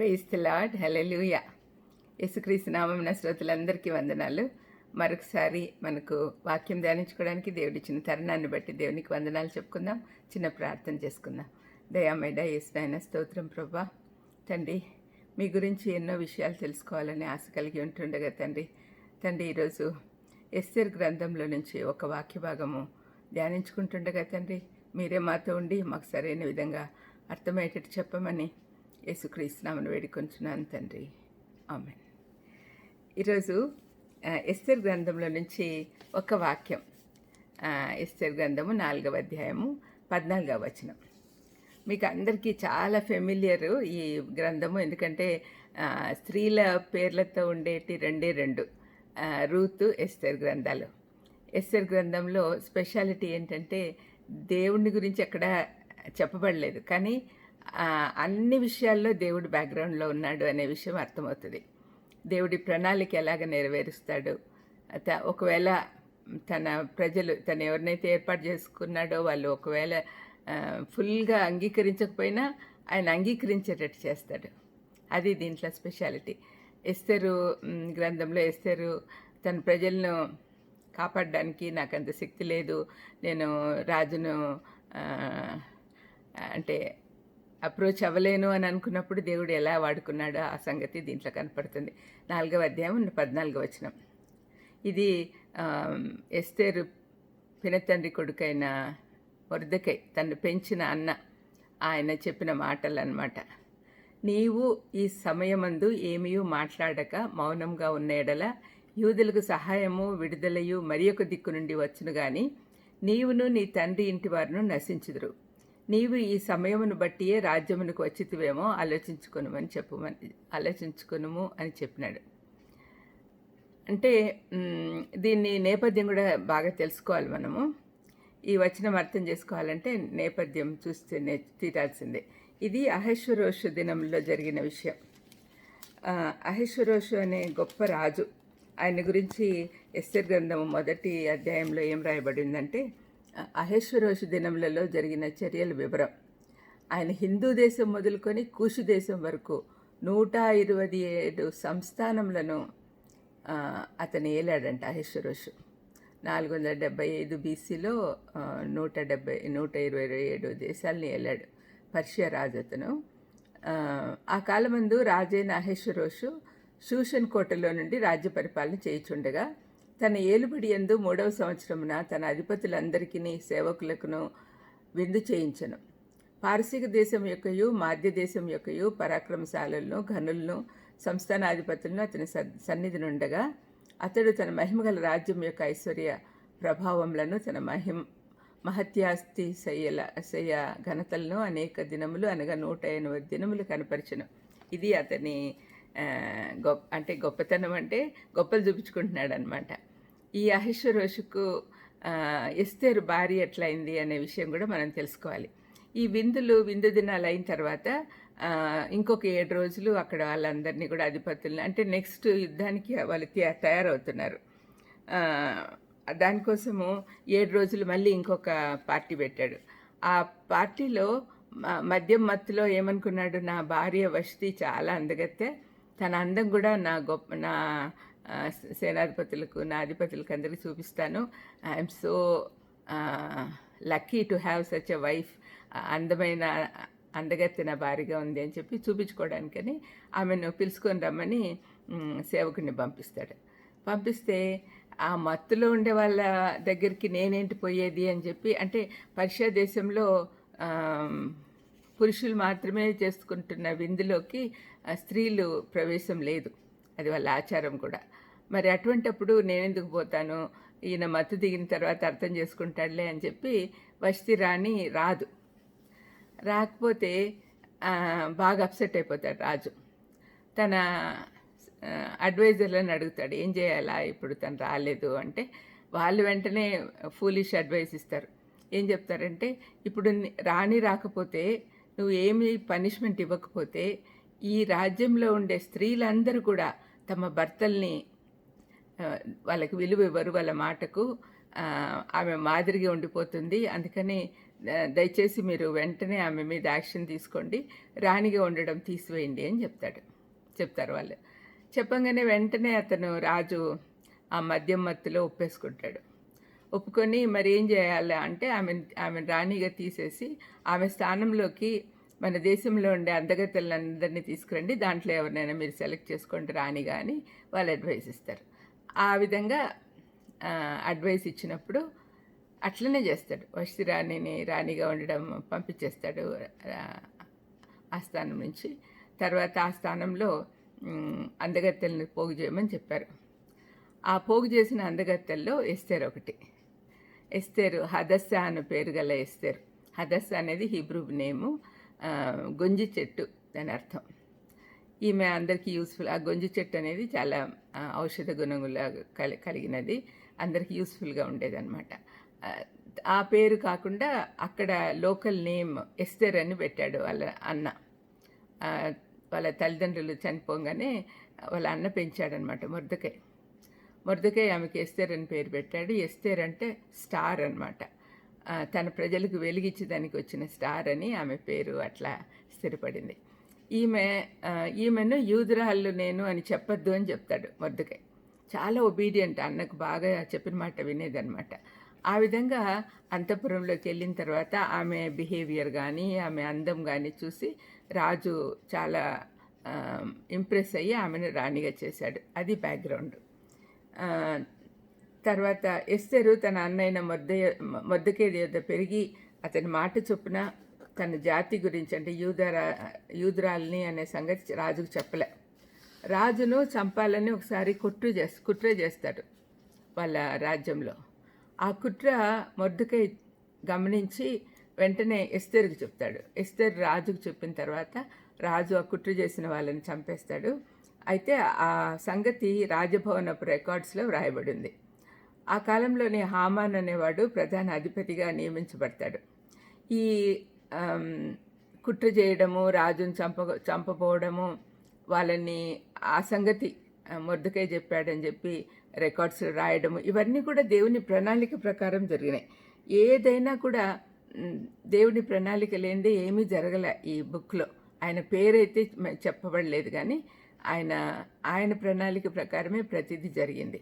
Praise lord. Lord hallelujah యేసుక్రీస్తు నామం శ్రోతలందరికీ వందనాలు. మరొకసారి మనకు వాక్యం ధ్యానించుకోవడానికి దేవుడిచ్చిన తరుణాన్ని బట్టి దేవునికి వందనాలు చెప్పుకుందాం. చిన్న ప్రార్థన చేసుకుందాం. దయామేడ యేసునాయన స్తోత్రం ప్రభా. తండ్రి మీ గురించి ఎన్నో విషయాలు తెలుసుకోవాలని ఆశ కలిగి ఉంటుండగా తండ్రి తండ్రి ఈరోజు ఎస్తేర్ గ్రంథంలో నుంచి ఒక వాక్య భాగము ధ్యానించుకుంటుండగా తండ్రి మీరే మాతో ఉండి మాకు సరైన విధంగా అర్థమయ్యేటట్టు చెప్పమని యేసుక్రీస్తునామను వేడుకొంచున్నాను తండ్రి. ఆమె ఈరోజు ఎస్తర్ గ్రంథంలో నుంచి ఒక వాక్యం. ఎస్తర్ గ్రంథము నాలుగవ అధ్యాయము పద్నాలుగవ వచనం. మీకు అందరికీ చాలా ఫెమిలియర్ ఈ గ్రంథము. ఎందుకంటే స్త్రీల పేర్లతో ఉండేటి రెండే రెండు. రూతు ఎస్తర్ గ్రంథాలు. ఎస్తేర్ గ్రంథంలో స్పెషాలిటీ ఏంటంటే దేవుణ్ణి గురించి అక్కడ చెప్పబడలేదు. కానీ అన్ని విషయాల్లో దేవుడు బ్యాక్గ్రౌండ్లో ఉన్నాడు అనే విషయం అర్థమవుతుంది. దేవుడి ప్రణాళిక ఎలాగ నెరవేరుస్తాడు? త ఒకవేళ తన ప్రజలు తను ఎవరినైతే ఏర్పాటు చేసుకున్నాడో వాళ్ళు ఒకవేళ ఫుల్గా అంగీకరించకపోయినా ఆయన అంగీకరించేటట్టు చేస్తాడు. అది దీంట్లో స్పెషాలిటీ. ఎస్తరు గ్రంథంలో ఎస్తరు తన ప్రజలను కాపాడడానికి నాకు అంత శక్తి లేదు నేను రాజును అంటే అప్రోచ్ అవ్వలేను అని అనుకున్నప్పుడు దేవుడు ఎలా వాడుకున్నాడో ఆ సంగతి దీంట్లో కనపడుతుంది. నాలుగవ అధ్యాయం పద్నాలుగవ వచనం. ఇది ఆ, ఎస్తేరు పినతండ్రి కొడుకైన వరదకై తను పెంచిన అన్న ఆయన చెప్పిన మాటలు అన్నమాట నీవు ఈ సమయమందు ఏమీ మాట్లాడక మౌనంగా ఉన్న ఎడల యూదులకు సహాయము విడుదలయు మరి ఒక దిక్కు నుండి వచ్చును గాని నీవును నీ తండ్రి ఇంటి వారును నశించుదురు. నీవు ఈ సమయమును బట్టియే రాజ్యమునకు వచ్చితివేమో ఆలోచించుకొనుమని చెప్పుమని ఆలోచించుకునుము అని చెప్పినాడు. అంటే దీన్ని నేపథ్యం కూడా బాగా తెలుసుకోవాలి మనము. ఈ వచనం అర్థం చేసుకోవాలంటే నేపథ్యం చూస్తే నే తీరాల్సిందే. ఇది అహేశ్వరోషు దినంలో జరిగిన విషయం. అహేశ్వరోషు అనే గొప్ప రాజు ఆయన గురించి ఎస్తర్ గ్రంథం మొదటి అధ్యాయంలో ఏం రాయబడిందంటే అహేశ్వరోషు దినములలో జరిగిన చర్యల వివరం. ఆయన హిందూ దేశం మొదలుకొని కూషు దేశం వరకు నూట ఇరవై ఏడు సంస్థానములను అతను ఏలాడంట అహేశ్వరోషు. నాలుగు వందల డెబ్బై ఐదు బీసీలో నూట డెబ్బై నూట ఇరవై ఏడు దేశాలని ఏలాడు. పర్షియా రాజు అతను. ఆ, కాలమందు రాజైన అహేశ్వరోషు షూషన్ కోటలో నుండి రాజ్య పరిపాలన చేయుచుండగా తన ఏలుబడి యందు మూడవ సంవత్సరమున తన అధిపతులందరికీ సేవకులకును విందు చేయించను. పారసీక దేశం యొక్కయు మాధ్య దేశం యొక్కయు పరాక్రమశాలలను ఘనులను సంస్థానాధిపతులను అతని స- సన్నిధి నుండగా అతడు తన మహిమగల రాజ్యం యొక్క ఐశ్వర్య ప్రభావములను తన మహిమ మహత్యాస్తి శయ్యల శయ ఘనతలను అనేక దినములు అనగా నూట ఎనిమిది దినములు కనపరిచను. ఇది అతని గొప్ప అంటే గొప్పతనం అంటే గొప్పలు చూపించుకుంటున్నాడు అనమాట ఈ అహిశ్వరోషుకు ఎస్తేరు భార్య ఎట్లయింది అనే విషయం కూడా మనం తెలుసుకోవాలి. ఈ విందులు విందు దినాలు అయిన తర్వాత ఇంకొక ఏడు రోజులు అక్కడ వాళ్ళందరినీ కూడా అధిపతులను అంటే నెక్స్ట్ యుద్ధానికి వాళ్ళు తయారవుతున్నారు. దానికోసము ఏడు రోజులు మళ్ళీ ఇంకొక పార్టీ పెట్టాడు. ఆ పార్టీలో మ- మద్యం మత్తులో ఏమనుకున్నాడు నా భార్య వసతి చాలా అందగత్తే తన అందం కూడా నా గొప్ప నా సేనాధిపతులకు నా అధిపతులకు అందరికీ చూపిస్తాను. I'm so lucky to have such a wife అందమైన అందగత్తిన భారీగా ఉంది అని చెప్పి చూపించుకోవడానికని ఆమెను పిలుచుకొని రమ్మని సేవకుడిని పంపిస్తాడు. పంపిస్తే ఆ మత్తులో ఉండే వాళ్ళ దగ్గరికి నేనేంటి పోయేది అని చెప్పి అంటే పర్షియా దేశంలో పురుషులు మాత్రమే చేసుకుంటున్న విందులోకి స్త్రీలు ప్రవేశం లేదు. అది వాళ్ళ ఆచారం కూడా. మరి అటువంటప్పుడు నేనెందుకు పోతాను? ఈయన మత్తు దిగిన తర్వాత అర్థం చేసుకుంటాడులే అని చెప్పి వస్తి రాణి రాదు. రాకపోతే బాగా అప్సెట్ అయిపోతాడు రాజు. తన అడ్వైజర్లను అడుగుతాడు ఏం చేయాలా? ఇప్పుడు తను రాలేదు. అంటే వాళ్ళు వెంటనే ఫూలిష్ అడ్వైస్ ఇస్తారు. ఏం చెప్తారంటే ఇప్పుడు రాణి రాకపోతే నువ్వు ఏమి పనిష్మెంట్ ఇవ్వకపోతే ఈ రాజ్యంలో ఉండే స్త్రీలందరూ కూడా తమ భర్తల్ని వాళ్ళకి విలువ ఇవ్వరు వాళ్ళ మాటకు. ఆమె మాదిరిగా ఉండిపోతుంది. అందుకని దయచేసి మీరు వెంటనే ఆమె మీద యాక్షన్ తీసుకోండి. రాణిగా ఉండడం తీసివేయండి అని చెప్తాడు. చెప్తారు వాళ్ళు. చెప్పంగానే వెంటనే అతను రాజు ఆ మద్యం మత్తులో ఒప్పేసుకుంటాడు. ఒప్పుకొని మరి ఏం చేయాలి అంటే ఆమె ఆమె రాణిగా తీసేసి ఆమె స్థానంలోకి మన దేశంలో ఉండే అందగత్తెలందరినీ తీసుకురండి. దాంట్లో ఎవరినైనా మీరు సెలెక్ట్ చేసుకోండి రాణిగా అని వాళ్ళు అడ్వైస్ ఇస్తారు. ఆ విధంగా అడ్వైస్ ఇచ్చినప్పుడు అట్లనే చేస్తాడు. వష్టి రాణిని రాణిగా ఉండడం పంపించేస్తాడు ఆ, స్థానం నుంచి. తర్వాత ఆ స్థానంలో అందగత్తెలను పోగు చేయమని చెప్పారు. ఆ పోగు చేసిన అందగత్తెల్లో ఎస్తేర్ ఒకటి. ఎస్తేరు హదస్స అనే పేరు గల ఎస్తేరు. హదస్స అనేది హిబ్రూ నేము గుంజి గొంజి చెట్టు దాని అర్థం. ఈమె అందరికీ యూస్ఫుల్ ఆ గొంజి చెట్టు అనేది చాలా ఔషధ గుణముల కలి కలిగినది. అందరికీ యూస్ఫుల్గా ఉండేదన్నమాట. ఆ, పేరు కాకుండా అక్కడ లోకల్ నేమ్ ఎస్తేర్ అని పెట్టాడు వాళ్ళ అన్న. వాళ్ళ తల్లిదండ్రులు చనిపోగానే వాళ్ళ అన్న పెంచాడనమాట మురదకాయ. మురదకాయ ఆమెకి ఎస్తేర్ అని పేరు పెట్టాడు. ఎస్తేర్ అంటే స్టార్ అనమాట తన ప్రజలకు వెలిగించడానికి వచ్చిన స్టార్ అని ఆమె పేరు అట్లా స్థిరపడింది. ఈమె ఈమెను యూదురాళ్ళు నేను అని చెప్పొద్దు అని చెప్తాడు మురదకాయ చాలా ఒబీడియంట్ అన్నకు బాగా చెప్పిన మాట వినేదనమాట ఆ విధంగా అంతఃపురంలోకి వెళ్ళిన తర్వాత ఆమె బిహేవియర్ కానీ ఆమె అందం కానీ చూసి రాజు చాలా ఇంప్రెస్ అయ్యి ఆమెను రాణిగా చేశాడు. అది బ్యాక్గ్రౌండ్ తర్వాత ఎస్తెరు తన అన్నైన మొద్ద మొద్దకేది యొద్ద పెరిగి అతని మాట చొప్పున తన జాతి గురించి అంటే యూదరా యూదురాల్ని అనే సంగతి రాజుకు చెప్పలే. రాజును చంపాలని ఒకసారి కుట్ర చేస్తా కుట్ర చేస్తాడు వాళ్ళ రాజ్యంలో. ఆ కుట్ర మొద్దుకై గమనించి వెంటనే ఎస్తేరుకు చెప్తాడు. ఎస్తేరు రాజుకు చెప్పిన తర్వాత రాజు ఆ కుట్ర చేసిన వాళ్ళని చంపేస్తాడు. అయితే ఆ సంగతి రాజభవనపు రికార్డ్స్లో వ్రాయబడింది. ఆ కాలంలోనే హామాన్ అనేవాడు ప్రధాన అధిపతిగా నియమించబడతాడు. ఈ కుట్ర చేయడము రాజును చంప చంపబోవడము వాళ్ళని ఆ సంగతి మొద్దుకై చెప్పాడని చెప్పి రికార్డ్స్ రాయడము ఇవన్నీ కూడా దేవుని ప్రణాళిక ప్రకారం జరిగినాయి. ఏదైనా కూడా దేవుని ప్రణాళిక లేనిదే ఏమీ జరగలే ఈ బుక్లో. ఆయన పేరైతే చెప్పబడలేదు కానీ ఆయన ఆయన ప్రణాళిక ప్రకారమే ప్రతిదీ జరిగింది.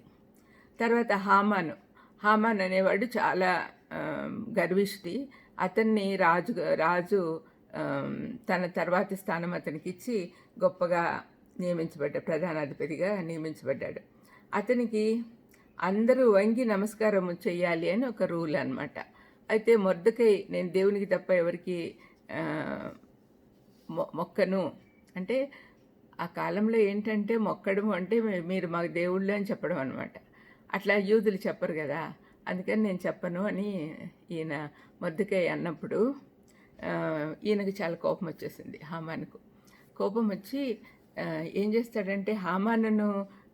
తర్వాత హామాను. హామాన్ అనేవాడు చాలా గర్విష్టి. అతన్ని రాజు రాజు తన తర్వాతి స్థానం అతనికి ఇచ్చి గొప్పగా నియమించబడ్డాడు ప్రధానాధిపతిగా నియమించబడ్డాడు. అతనికి అందరూ వంగి నమస్కారం చేయాలి అని ఒక రూల్ అనమాట అయితే మొర్దకై నేను దేవునికి తప్ప ఎవరికి మొ- మొక్కను అంటే ఆ కాలంలో ఏంటంటే మొక్కడం అంటే మీరు మాకు దేవుళ్ళు అని చెప్పడం అనమాట అట్లా యూదులు చెప్పరు కదా అందుకని నేను చెప్పను అని ఈయన మొద్దుకై అన్నప్పుడు ఈయనకు చాలా కోపం వచ్చేసింది హామాన్కు. కోపం వచ్చి ఏం చేస్తాడంటే హామానును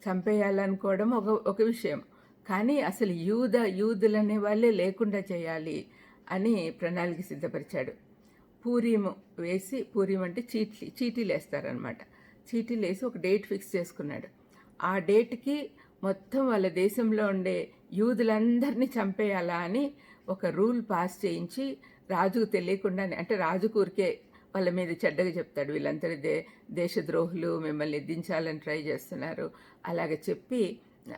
చంపేయాలనుకోవడం ఒక ఒక విషయం. కానీ అసలు యూద యూదులు అనే వాళ్ళే లేకుండా చేయాలి అని ప్రణాళిక సిద్ధపరిచాడు. పూరీము వేసి పూరీం అంటే చీటీ చీటీలు వేస్తారనమాట చీటీలు వేసి ఒక డేట్ ఫిక్స్ చేసుకున్నాడు. ఆ డేట్కి మొత్తం వాళ్ళ దేశంలో ఉండే యూదులందరినీ చంపేయాలా అని ఒక రూల్ పాస్ చేయించి రాజుకు తెలియకుండానే అంటే రాజు కూరికే వాళ్ళ మీద చెడ్డగా చెప్తాడు. వీళ్ళందరి దే దేశద్రోహులు మిమ్మల్ని దించాలని ట్రై చేస్తున్నారు. అలాగ చెప్పి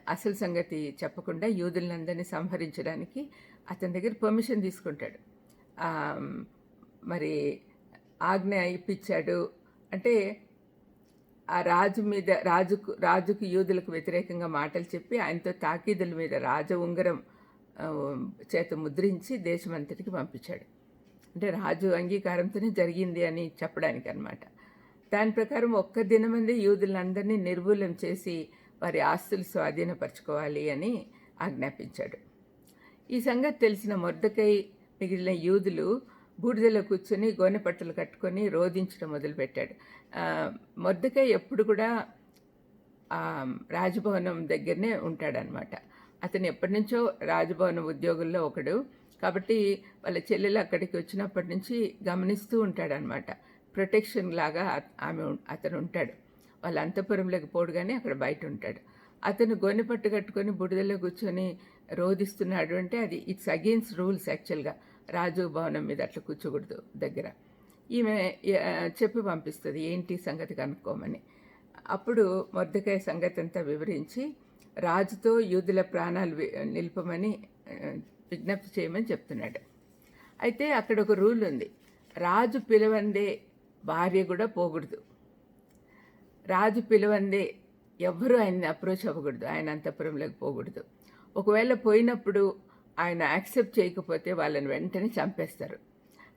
అసలు సంగతి చెప్పకుండా యూదులందరినీ సంహరించడానికి అతని దగ్గర పర్మిషన్ తీసుకుంటాడు. మరి ఆజ్ఞ ఇప్పించాడు. అంటే ఆ రాజు మీద రాజుకు రాజుకు యూదులకు వ్యతిరేకంగా మాటలు చెప్పి ఆయనతో తాకీదుల మీద రాజ ఉంగరం చేత ముద్రించి దేశమంతటికి పంపించాడు. అంటే రాజు అంగీకారంతోనే జరిగింది అని చెప్పడానికి అనమాట దాని ప్రకారం ఒక్క దినమంది యూదులందరినీ నిర్మూలం చేసి వారి ఆస్తులు స్వాధీనపరచుకోవాలి అని ఆజ్ఞాపించాడు. ఈ సంగతి తెలిసిన మొరదకై మిగిలిన యూదులు బూడిదలో కూర్చొని గోనె పట్టలు కట్టుకొని రోధించడం మొదలుపెట్టాడు. మొద్దకై ఎప్పుడు కూడా రాజభవనం దగ్గరనే ఉంటాడనమాట. అతను ఎప్పటి నుంచో రాజభవన ఉద్యోగుల్లో ఒకడు. కాబట్టి వాళ్ళ చెల్లెలు అక్కడికి వచ్చినప్పటి నుంచి గమనిస్తూ ఉంటాడనమాట ప్రొటెక్షన్ లాగా ఆమె అతను ఉంటాడు. వాళ్ళ అంతఃపురంలోకి పోడు కానీ అక్కడ బయట ఉంటాడు. అతను గొని పట్టు కట్టుకొని బుడిదలో కూర్చొని రోధిస్తున్నాడు అంటే అది ఇట్స్ అగెయిన్స్ రూల్స్ యాక్చువల్గా. రాజు భవనం మీద అట్లా కూర్చోకూడదు దగ్గర. ఈమె చెప్పి పంపిస్తుంది ఏంటి సంగతి కనుక్కోమని. అప్పుడు మొద్దకాయ సంగతి అంతా వివరించి రాజుతో యూదుల ప్రాణాలు వి- నిలుపమని విజ్ఞప్తి చేయమని చెప్తున్నాడు. అయితే అక్కడ ఒక రూల్ ఉంది. రాజు పిలవందే భార్య కూడా పోకూడదు. రాజు పిలవందే ఎవ్వరూ ఆయన్ని అప్రోచ్ అవ్వకూడదు. ఆయన అంతఃపురంలోకి పోకూడదు. ఒకవేళ పోయినప్పుడు ఆయన యాక్సెప్ట్ చేయకపోతే వాళ్ళని వెంటనే చంపేస్తారు.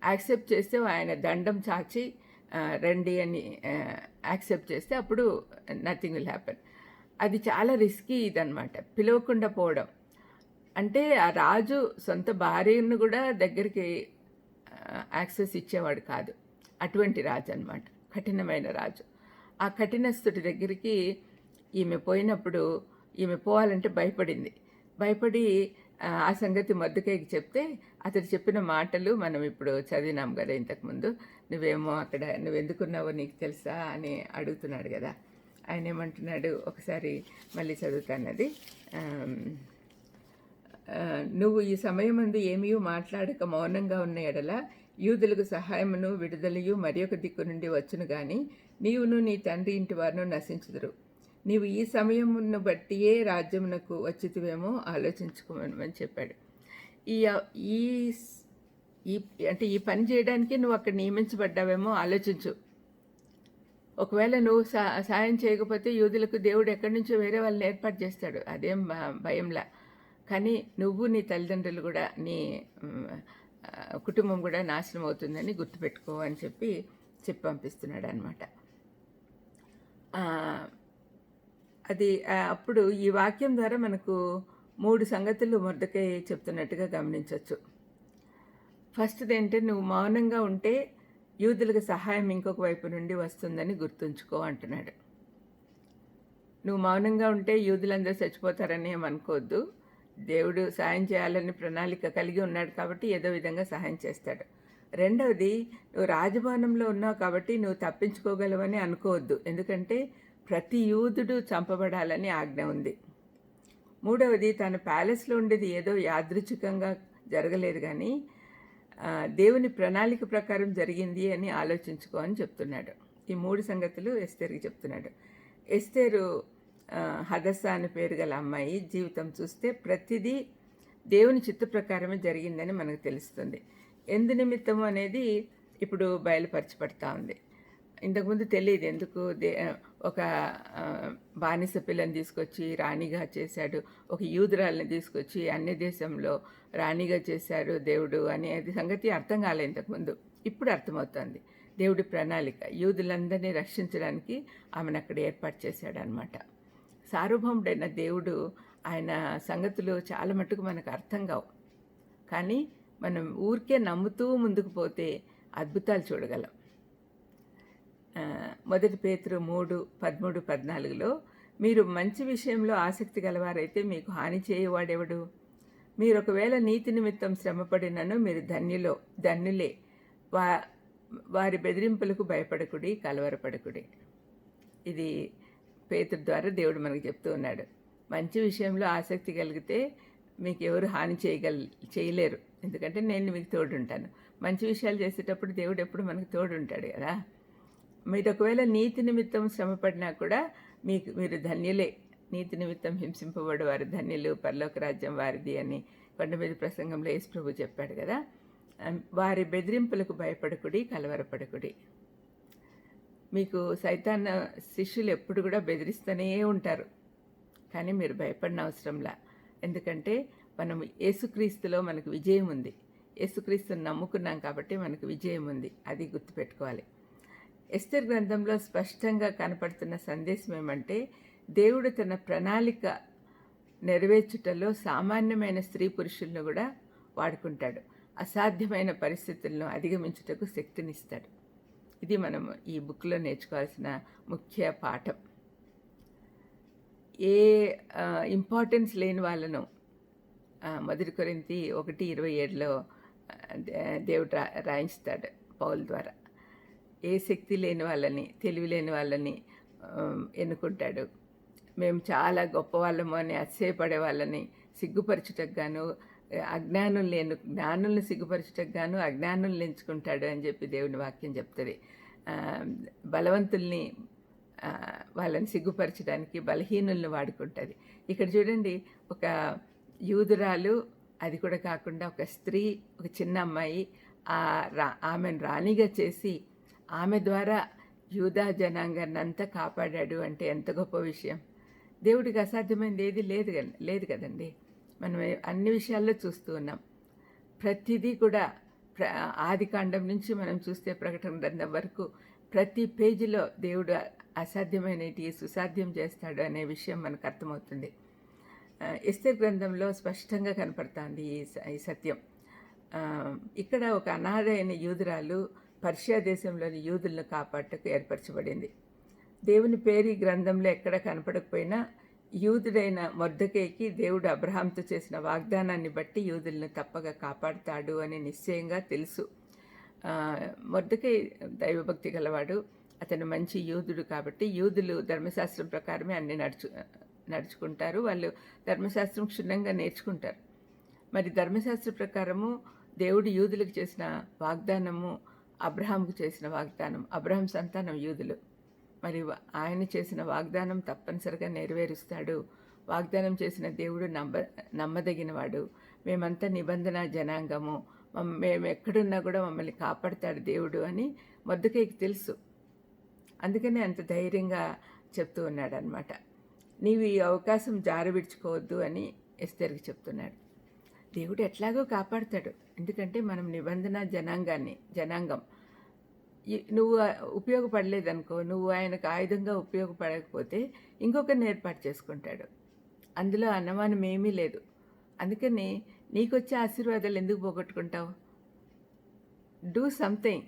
యాక్సెప్ట్ చేస్తే ఆయన దండం చాచి రండి అని యాక్సెప్ట్ చేస్తే అప్పుడు నథింగ్ విల్ హ్యాపెన్. అది చాలా రిస్కీ ఇదనమాట పిలవకుండా పోవడం. అంటే ఆ రాజు సొంత భార్యను కూడా దగ్గరికి యాక్సెస్ ఇచ్చేవాడు కాదు. అటువంటి రాజు అనమాట కఠినమైన రాజు. ఆ కఠినస్తుడి దగ్గరికి ఈమె పోయినప్పుడు ఈమె పోవాలంటే భయపడింది. భయపడి ఆ, ఆ సంగతి మద్దుకైకి చెప్తే అతడు చెప్పిన మాటలు మనం ఇప్పుడు చదివినాం కదా ఇంతకుముందు నువ్వేమో అక్కడ నువ్వు ఎందుకున్నావో నీకు తెలుసా అని అడుగుతున్నాడు కదా. ఆయన ఏమంటున్నాడు ఒకసారి మళ్ళీ చదువుతానది నువ్వు ఈ సమయమందు ఏమీ మాట్లాడక మౌనంగా ఉన్న ఎడల యూదులకు సహాయమును విడుదలయు మరి ఒక దిక్కు నుండి వచ్చును గాని నీవును నీ తండ్రి ఇంటి వారిను నశించుదురు. నీవు ఈ సమయమును బట్టియే రాజ్యమునకు వచ్చితివేమో ఆలోచించుకోమని చెప్పాడు. ఈ ఈ అంటే ఈ పని చేయడానికి నువ్వు అక్కడ నియమించబడ్డావేమో ఆలోచించు. ఒకవేళ నువ్వు సా సాయం చేయకపోతే యూదులకు దేవుడు ఎక్కడి నుంచో వేరే వాళ్ళని ఏర్పాటు చేస్తాడు. అదేం భ- భయంలా. కానీ నువ్వు నీ తల్లిదండ్రులు కూడా నీ కుటుంబం కూడా నాశనం అవుతుందని గుర్తుపెట్టుకో అని చెప్పి చెప్పి పంపిస్తున్నాడు అనమాట అది అప్పుడు ఈ వాక్యం ద్వారా మనకు మూడు సంగతులు మొదకై చెప్తున్నట్టుగా గమనించవచ్చు ఫస్ట్ది ఏంటంటే నువ్వు మౌనంగా ఉంటే యూదులకు సహాయం ఇంకొక వైపు నుండి వస్తుందని గుర్తుంచుకో అంటున్నాడు. నువ్వు మౌనంగా ఉంటే యూదులందరూ చచ్చిపోతారని ఏమనుకోవద్దు దేవుడు సహాయం చేయాలని ప్రణాళిక కలిగి ఉన్నాడు కాబట్టి ఏదో విధంగా సహాయం చేస్తాడు. రెండవది నువ్వు రాజభవనంలో ఉన్నావు కాబట్టి నువ్వు తప్పించుకోగలవని అనుకోవద్దు. ఎందుకంటే ప్రతి యూదుడు చంపబడాలని ఆజ్ఞ ఉంది. మూడవది తన ప్యాలెస్లో ఉండేది ఏదో యాదృచ్ఛికంగా జరగలేదు కానీ దేవుని ప్రణాళిక ప్రకారం జరిగింది అని ఆలోచించుకో అని చెప్తున్నాడు. ఈ మూడు సంగతులు ఎస్తేర్కి చెప్తున్నాడు. ఎస్తేరు హదస్సా హదస్స అని పేరు గల అమ్మాయి జీవితం చూస్తే ప్రతిదీ దేవుని చిత్త ప్రకారమే జరిగిందని మనకు తెలుస్తుంది. ఎందు నిమిత్తము అనేది ఇప్పుడు బయలుపరచబడతా ఉంది. ఇంతకుముందు తెలియదు ఎందుకు దే ఒక బానిస పిల్లని తీసుకొచ్చి రాణిగా చేశాడు. ఒక యూదురాల్ని తీసుకొచ్చి అన్ని దేశంలో రాణిగా చేశాడు దేవుడు అనేది సంగతి అర్థం కాలే ఇంతకుముందు. ఇప్పుడు అర్థమవుతోంది. దేవుడి ప్రణాళిక యూదులందరినీ రక్షించడానికి ఆమెను అక్కడ ఏర్పాటు చేశాడనమాట సార్వభౌముడైన దేవుడు ఆయన సంగతులు చాలా మటుకు మనకు అర్థం కావు. కానీ మనం ఊరికే నమ్ముతూ ముందుకు పోతే అద్భుతాలు చూడగలం. మొదటి పేతురు మూడు పదమూడు పద్నాలుగులో మీరు మంచి విషయంలో ఆసక్తి గలవారైతే మీకు హాని చేయవాడెవడు? మీరు ఒకవేళ నీతి నిమిత్తం శ్రమపడినను మీరు ధన్యులో ధన్యులే. వా వారి బెదిరింపులకు భయపడకుడి కలవరపడకుడి. ఇది పేతురు ద్వారా దేవుడు మనకు చెప్తూ ఉన్నాడు. మంచి విషయంలో ఆసక్తి కలిగితే మీకు ఎవరు హాని చేయగల చేయలేరు. ఎందుకంటే నేను మీకు తోడుంటాను. మంచి విషయాలు చేసేటప్పుడు దేవుడు ఎప్పుడు మనకు తోడుంటాడు కదా. మీరు ఒకవేళ నీతి నిమిత్తం శ్రమపడినా కూడా మీకు మీరు ధన్యులే. నీతి నిమిత్తం హింసింపబడు వారు ధన్యులు. పరలోక రాజ్యం వారిది అని కొండమీద ప్రసంగంలో యేసు ప్రభు చెప్పాడు కదా. వారి బెదిరింపులకు భయపడకుడి కలవరపడకుడి. మీకు సైతాన్న శిష్యులు ఎప్పుడు కూడా బెదిరిస్తూనే ఉంటారు. కానీ మీరు భయపడిన అవసరంలా. ఎందుకంటే మనం యేసుక్రీస్తులో మనకు విజయం ఉంది. యేసుక్రీస్తుని నమ్ముకున్నాం కాబట్టి మనకు విజయం ఉంది. అది గుర్తుపెట్టుకోవాలి. ఎస్తర్ గ్రంథంలో స్పష్టంగా కనపడుతున్న సందేశం ఏమంటే దేవుడు తన ప్రణాళిక నెరవేర్చుటలో సామాన్యమైన స్త్రీ పురుషులను కూడా వాడుకుంటాడు. అసాధ్యమైన పరిస్థితులను అధిగమించుటకు శక్తినిస్తాడు. ఇది మనం ఈ బుక్లో నేర్చుకోవాల్సిన ముఖ్య పాఠం. ఏ ఇంపార్టెన్స్ లేని వాళ్ళను మొదటి కొరింతి ఒకటి ఇరవై ఏడులో దేవుడు రా రాయించుతాడు పౌల్ ద్వారా. ఏ శక్తి లేని వాళ్ళని తెలివి లేని వాళ్ళని ఎన్నుకుంటాడు. మేము చాలా గొప్ప వాళ్ళము అని అతిశయపడే వాళ్ళని సిగ్గుపరచుటకు గాను అజ్ఞానుల్ని ఎన్ను జ్ఞానుల్ని సిగ్గుపరచుటకు గాను అజ్ఞానుల్ని ఎంచుకుంటాడు అని చెప్పి దేవుని వాక్యం చెప్తుంది. బలవంతుల్ని వాళ్ళని సిగ్గుపరచడానికి బలహీనుల్ని వాడుకుంటుంది. ఇక్కడ చూడండి ఒక యూదురాలు అది కూడా కాకుండా ఒక స్త్రీ ఒక చిన్న అమ్మాయి ఆ రా ఆమెను రాణిగా చేసి ఆమె ద్వారా యూదా జనాంగాన్ని అంతా కాపాడాడు అంటే ఎంత గొప్ప విషయం. దేవుడికి అసాధ్యమైనది ఏది లేదు లేదు కదండి. మనం అన్ని విషయాల్లో చూస్తూ ఉన్నాం. ప్రతిదీ కూడా ప్ర ఆది కాండం నుంచి మనం చూస్తే ప్రకటన గ్రంథం వరకు ప్రతి పేజీలో దేవుడు అసాధ్యమైనటి సుసాధ్యం చేస్తాడు అనే విషయం మనకు అర్థమవుతుంది. ఆ, గ్రంథంలో స్పష్టంగా కనపడుతుంది ఈ స- ఈ సత్యం. ఇక్కడ ఒక అనాథ అయిన యూదురాలు పర్షియా దేశంలోని యూదులను కాపాడటకు ఏర్పరచబడింది. దేవుని పేరు ఈ గ్రంథంలో ఎక్కడ కనపడకపోయినా యూదుడైన మొర్దకేకి దేవుడు అబ్రహాంతో చేసిన వాగ్దానాన్ని బట్టి యూదులను తప్పక కాపాడుతాడు అని నిశ్చయంగా తెలుసు. మొర్దకే దైవభక్తి గలవాడు అతను మంచి యూదుడు కాబట్టి యూదులు ధర్మశాస్త్రం ప్రకారమే అన్ని నడుచు నడుచుకుంటారు. వాళ్ళు ధర్మశాస్త్రం క్షుణ్ణంగా నేర్చుకుంటారు. మరి ధర్మశాస్త్ర ప్రకారము దేవుడు యూదులకు చేసిన వాగ్దానము అబ్రహాంకు చేసిన వాగ్దానం అబ్రహాం సంతానం యూదులు. మరియు ఆయన చేసిన వాగ్దానం తప్పనిసరిగా నెరవేరుస్తాడు. వాగ్దానం చేసిన దేవుడు నమ్మ నమ్మదగినవాడు. మేమంతా నిబంధన జనాంగము. మేము ఎక్కడున్నా కూడా మమ్మల్ని కాపాడతాడు దేవుడు అని మొద్దకైకి తెలుసు. అందుకనే అంత ధైర్యంగా చెప్తూ ఉన్నాడు అనమాట నీవు ఈ అవకాశం జారవిడ్చుకోవద్దు అని ఎస్తేర్కి చెప్తున్నాడు. దేవుడు ఎట్లాగో కాపాడుతాడు. ఎందుకంటే మనం నిబంధన జనాంగాన్ని జనాంగం. నువ్వు ఉపయోగపడలేదనుకో నువ్వు ఆయనకు ఆయుధంగా ఉపయోగపడకపోతే ఇంకొకరిని ఏర్పాటు చేసుకుంటాడు. అందులో అనుమానం ఏమీ లేదు. అందుకని నీకొచ్చే ఆశీర్వాదాలు ఎందుకు పోగొట్టుకుంటావు? డూ సంథింగ్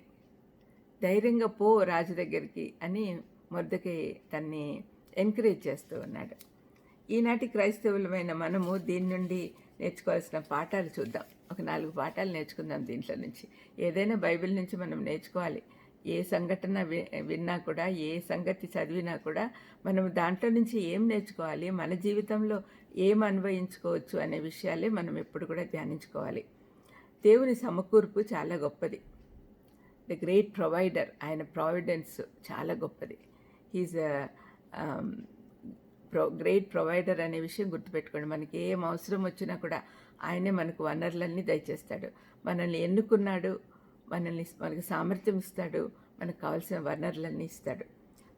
ధైర్యంగా పో రాజు దగ్గరికి అని మొద్దకి తన్ని ఎంకరేజ్ చేస్తూ ఉన్నాడు. ఈనాటి క్రైస్తవులమైన మనము దీని నుండి నేర్చుకోవాల్సిన పాఠాలు చూద్దాం. ఒక నాలుగు పాఠాలు నేర్చుకుందాం దీంట్లో నుంచి. ఏదైనా బైబిల్ నుంచి మనం నేర్చుకోవాలి. ఏ సంఘటన వి- విన్నా కూడా ఏ సంగతి చదివినా కూడా మనం దాంట్లో నుంచి ఏం నేర్చుకోవాలి? మన జీవితంలో ఏం అన్వయించుకోవచ్చు అనే విషయాలే మనం ఎప్పుడు కూడా ధ్యానించుకోవాలి. దేవుని సమకూర్పు చాలా గొప్పది. ద గ్రేట్ ప్రొవైడర్ ఆయన ప్రావిడెన్స్ చాలా గొప్పది. హీజ్ ప్రో గ్రేట్ ప్రొవైడర్ అనే విషయం గుర్తుపెట్టుకోండి. మనకి ఏం అవసరం వచ్చినా కూడా ఆయనే మనకు వనరులన్నీ దయచేస్తాడు. మనల్ని ఎన్నుకున్నాడు మనల్ని మనకి సామర్థ్యం ఇస్తాడు మనకు కావాల్సిన వనరులన్నీ ఇస్తాడు.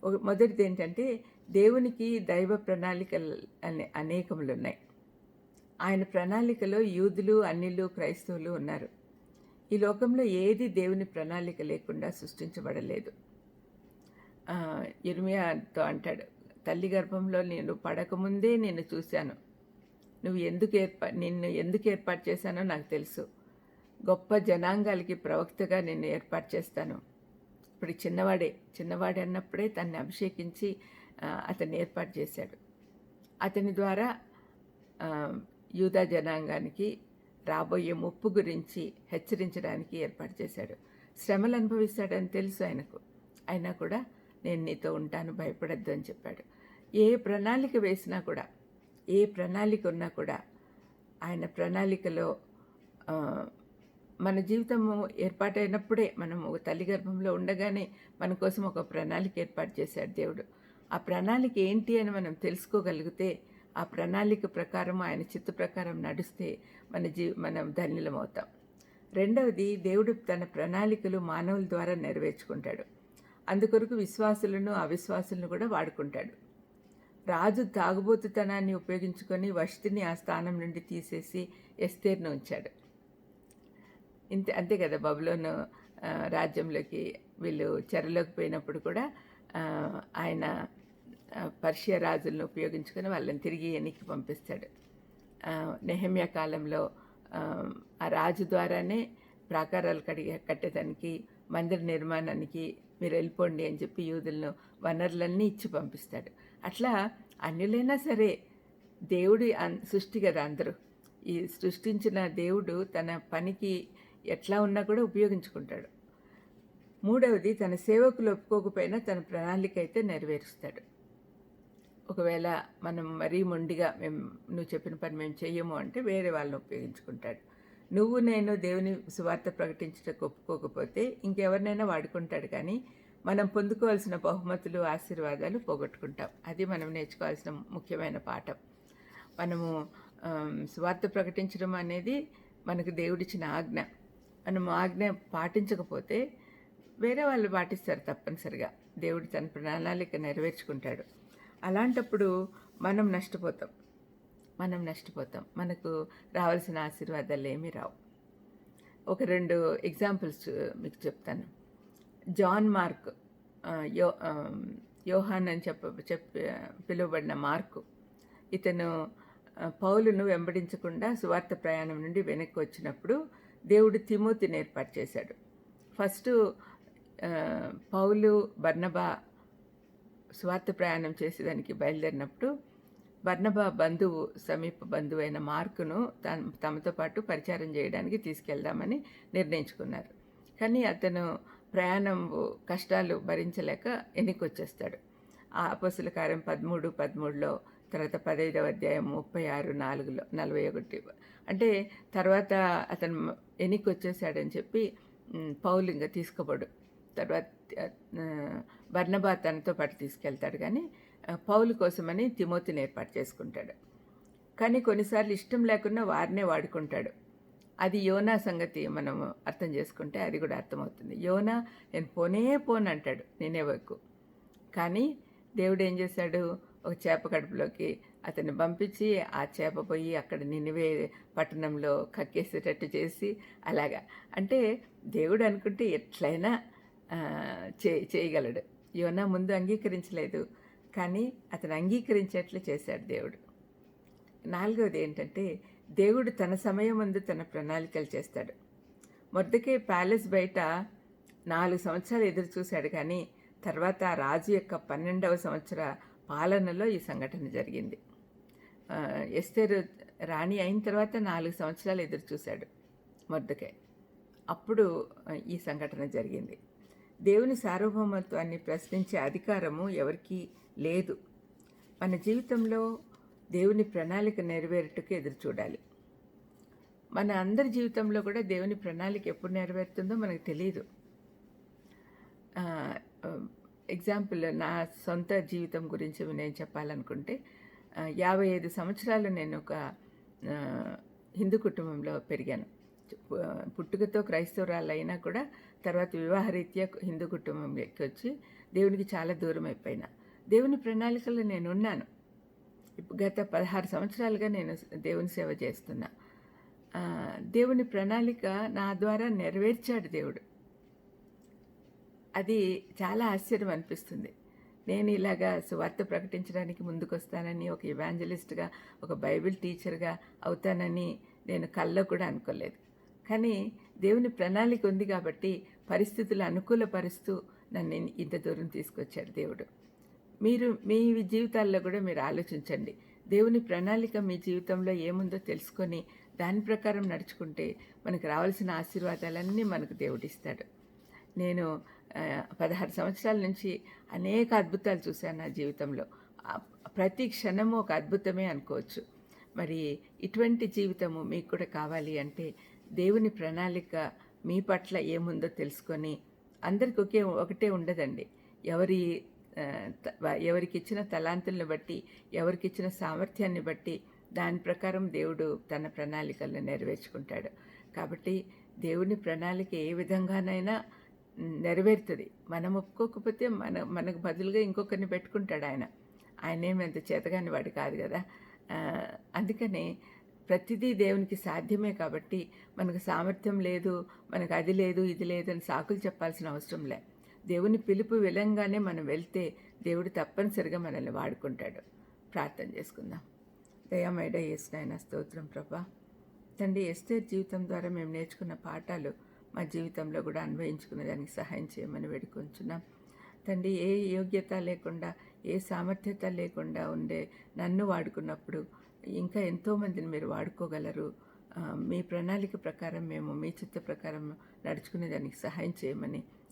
ఒక- మొదటిది ఏంటంటే దేవునికి దైవ ప్రణాళికలు అనే అనేకములు ఉన్నాయి ఆయన ప్రణాళికలో యూదులు అన్నిలు క్రైస్తవులు ఉన్నారు. ఈ లోకంలో ఏది దేవుని ప్రణాళిక లేకుండా సృష్టించబడలేదు. ఇర్మియాతో అంటాడు తల్లి గర్భంలో నేను పడకముందే నేను చూశాను. నువ్వు ఎందుకు ఏర్పా నిన్ను ఎందుకు ఏర్పాటు చేశానో నాకు తెలుసు. గొప్ప జనాంగాలకి ప్రవక్తగా నిన్ను ఏర్పాటు చేస్తాను. ఇప్పుడు చిన్నవాడే చిన్నవాడే అన్నప్పుడే తన్ని అభిషేకించి అతన్ని ఏర్పాటు చేశాడు. అతని ద్వారా యూదా జనాంగానికి రాబోయే ముప్పు గురించి హెచ్చరించడానికి ఏర్పాటు చేశాడు. శ్రమలు అనుభవిస్తాడని తెలుసు ఆయనకు. అయినా కూడా నేను నీతో ఉంటాను భయపడద్దు అని చెప్పాడు. ఏ ప్రణాళిక వేసినా కూడా ఏ ప్రణాళిక ఉన్నా కూడా ఆయన ప్రణాళికలో మన జీవితము ఏర్పాటైనప్పుడే మనం ఒక తల్లి గర్భంలో ఉండగానే మన కోసం ఒక ప్రణాళిక ఏర్పాటు చేశాడు దేవుడు. ఆ ప్రణాళిక ఏంటి అని మనం తెలుసుకోగలిగితే ఆ ప్రణాళిక ప్రకారం ఆయన చిత్త ప్రకారం నడిస్తే మన జీ మనం ధన్యులం అవుతాం రెండవది దేవుడు తన ప్రణాళికలు మానవుల ద్వారా నెరవేర్చుకుంటాడు. అందుకొరకు విశ్వాసులను అవిశ్వాసులను కూడా వాడుకుంటాడు. రాజు తాగుబోతుతనాన్ని ఉపయోగించుకొని వష్టిని ఆ స్థానం నుండి తీసేసి ఎస్తేర్ను ఉంచాడు. ఇంతే అంతే కదా బబులోను రాజ్యంలోకి వీళ్ళు చెరలోకి పోయినప్పుడు కూడా ఆయన పర్షియా రాజులను ఉపయోగించుకొని వాళ్ళని తిరిగి ఎన్నికి పంపిస్తాడు. నెహమ్య కాలంలో ఆ, ఆ రాజు ద్వారానే ప్రాకారాలు కడిగే కట్టేదానికి మందిర నిర్మాణానికి మీరు వెళ్ళిపోండి అని చెప్పి యూదులను వనరులన్నీ ఇచ్చి పంపిస్తాడు. అట్లా అన్యులైనా సరే దేవుడి సృష్టి కదా అందరూ. ఈ సృష్టించిన దేవుడు తన పనికి ఎట్లా ఉన్నా కూడా ఉపయోగించుకుంటాడు. మూడవది తన సేవకులు ఒప్పుకోకపోయినా తన ప్రణాళిక అయితే నెరవేరుస్తాడు. ఒకవేళ మనం మరీ మొండిగా మేము నువ్వు చెప్పిన పని మేము చెయ్యము అంటే వేరే వాళ్ళని ఉపయోగించుకుంటాడు. నువ్వు నేను దేవుని సువార్త ప్రకటించటకు ఒప్పుకోకపోతే ఇంకెవరినైనా వాడుకుంటాడు కానీ మనం పొందుకోవాల్సిన బహుమతులు ఆశీర్వాదాలు పోగొట్టుకుంటాం. అది మనం నేర్చుకోవాల్సిన ముఖ్యమైన పాఠం. మనము సువార్త ప్రకటించడం అనేది మనకు దేవుడిచ్చిన ఆజ్ఞ. మనం ఆజ్ఞ పాటించకపోతే వేరే వాళ్ళు పాటిస్తారు తప్పనిసరిగా. దేవుడు తన ప్రణాళిక నెరవేర్చుకుంటాడు. అలాంటప్పుడు మనం నష్టపోతాం. మనం నష్టపోతాం. మనకు రావాల్సిన ఆశీర్వాదాలు ఏమీ రావు. ఒక రెండు ఎగ్జాంపుల్స్ మీకు చెప్తాను. జాన్ మార్క్ యో యోహాన్ అని చెప్ప చెప్ పిలువబడిన మార్కు. ఇతను పౌలును వెంబడించకుండా సువార్త ప్రయాణం నుండి వెనక్కి వచ్చినప్పుడు దేవుడు తిమోతిని ఏర్పాటు చేశాడు. ఫస్ట్ పౌలు బర్నబా స్వార్థ ప్రయాణం చేసేదానికి బయలుదేరినప్పుడు వర్ణభా బంధువు సమీప బంధువు అయిన మార్కును తన తమతో పాటు పరిచారం చేయడానికి తీసుకెళ్దామని నిర్ణయించుకున్నారు. కానీ అతను ప్రయాణం కష్టాలు భరించలేక ఎన్నికొచ్చేస్తాడు. ఆ అపసుల కార్యం పదమూడు పదమూడులో తర్వాత పదైదవ అధ్యాయం ముప్పై ఆరు నాలుగులో నలభై ఒకటి అంటే తర్వాత అతను ఎన్నిక వచ్చేసాడని చెప్పి పౌలు ఇంకా తీసుకోబడు. తర్వాత వర్ణభా తనతో పాటు తీసుకెళ్తాడు. కానీ పౌలు కోసమని తిమోతిని ఏర్పాటు చేసుకుంటాడు. కానీ కొన్నిసార్లు ఇష్టం లేకుండా వారినే వాడుకుంటాడు. అది యోనా సంగతి మనం అర్థం చేసుకుంటే అది కూడా అర్థమవుతుంది. యోనా నేను పోనే పోను అంటాడు నేనే వరకు కానీ దేవుడు ఏం చేశాడు? ఒక చేప కడుపులోకి అతన్ని పంపించి ఆ చేప పోయి అక్కడ నినివే పట్టణంలో కక్కేసేటట్టు చేసి అలాగా. అంటే దేవుడు అనుకుంటే ఎట్లయినా చే చేయగలడు. యోనా ముందు అంగీకరించలేదు. కానీ అతను అంగీకరించేట్లు చేశాడు దేవుడు. నాలుగవది ఏంటంటే దేవుడు తన సమయం ముందు తన ప్రణాళికలు చేస్తాడు. మొద్దకే ప్యాలెస్ బయట నాలుగు సంవత్సరాలు ఎదురు చూశాడు కానీ తర్వాత రాజు యొక్క పన్నెండవ సంవత్సర పాలనలో ఈ సంఘటన జరిగింది. ఎస్తేరు రాణి అయిన తర్వాత నాలుగు సంవత్సరాలు ఎదురు చూశాడు మొద్దకే అప్పుడు ఈ సంఘటన జరిగింది. దేవుని సార్వభౌమత్వాన్ని ప్రశ్నించే అధికారము ఎవరికీ లేదు. మన జీవితంలో దేవుని ప్రణాళిక నెరవేరుటకు ఎదురు చూడాలి. మన అందరి జీవితంలో కూడా దేవుని ప్రణాళిక ఎప్పుడు నెరవేరుతుందో మనకు తెలియదు ఎగ్జాంపుల్ నా సొంత జీవితం గురించి నేను చెప్పాలనుకుంటే యాభై ఐదు సంవత్సరాలు నేను ఒక హిందూ కుటుంబంలో పెరిగాను. పుట్టుకతో క్రైస్తవురాలు అయినా కూడా తర్వాత వివాహరీత్యా హిందూ కుటుంబంలోకి వచ్చి దేవునికి చాలా దూరం అయిపోయినా. దేవుని ప్రణాళికలో నేను ఉన్నాను ఇప్పుడు గత పదహారు సంవత్సరాలుగా నేను దేవుని సేవ చేస్తున్నా. దేవుని ప్రణాళిక నా ద్వారా నెరవేర్చాడు దేవుడు. అది చాలా ఆశ్చర్యం అనిపిస్తుంది. నేను ఇలాగా సువార్త ప్రకటించడానికి ముందుకొస్తానని ఒక ఇవాంజలిస్ట్గా ఒక బైబిల్ టీచర్గా అవుతానని నేను కల్లో కూడా అనుకోలేదు. కానీ దేవుని ప్రణాళిక ఉంది కాబట్టి పరిస్థితులు అనుకూలపరుస్తూ నన్ను ఇంత దూరం తీసుకొచ్చాడు దేవుడు. మీరు మీ జీవితాల్లో కూడా మీరు ఆలోచించండి. దేవుని ప్రణాళిక మీ జీవితంలో ఏముందో తెలుసుకొని దాని ప్రకారం నడుచుకుంటే మనకు రావాల్సిన ఆశీర్వాదాలన్నీ మనకు దేవుడిస్తాడు. నేను పదహారు సంవత్సరాల నుంచి అనేక అద్భుతాలు చూశాను నా జీవితంలో. ప్రతి క్షణము ఒక అద్భుతమే అనుకోవచ్చు. మరి ఇటువంటి జీవితము మీకు కూడా కావాలి అంటే దేవుని ప్రణాళిక మీ పట్ల ఏముందో తెలుసుకొని అందరికి ఒకే ఒకటే ఉండదండి. ఎవరి ఎవరికిచ్చిన ఎవరికి ఇచ్చిన తలాంతులను బట్టి ఎవరికి ఇచ్చిన సామర్థ్యాన్ని బట్టి దాని ప్రకారం దేవుడు తన ప్రణాళికలను నెరవేర్చుకుంటాడు. కాబట్టి దేవుని ప్రణాళిక ఏ విధంగానైనా నెరవేరుతుంది. మనం ఒప్పుకోకపోతే మన మనకు బదులుగా ఇంకొకరిని పెట్టుకుంటాడు ఆయన. ఆయన అంత చేతగాని వాడు కాదు కదా. అందుకనే ప్రతిదీ దేవునికి సాధ్యమే కాబట్టి మనకు సామర్థ్యం లేదు మనకు అది లేదు ఇది లేదు అని సాకులు చెప్పాల్సిన అవసరం లే. దేవుని పిలుపు విలంగానే మనం వెళ్తే దేవుడు తప్పనిసరిగా మనల్ని వాడుకుంటాడు. ప్రార్థన చేసుకుందాం. దయామైడ నాయన స్తోత్రం ప్రభా. తండ్రి ఎస్తేర్ జీవితం ద్వారా మేము నేర్చుకున్న పాఠాలు మా జీవితంలో కూడా అన్వయించుకునే దానికి సహాయం చేయమని వేడుకొంచున్నాం. తండ్రి ఏ యోగ్యత లేకుండా ఏ సామర్థ్యత లేకుండా ఉండే నన్ను వాడుకున్నప్పుడు ఇంకా ఎంతోమందిని మీరు వాడుకోగలరు. మీ ప్రణాళిక ప్రకారం మేము మీ చిత్త ప్రకారం నడుచుకునే దానికి సహాయం చేయమని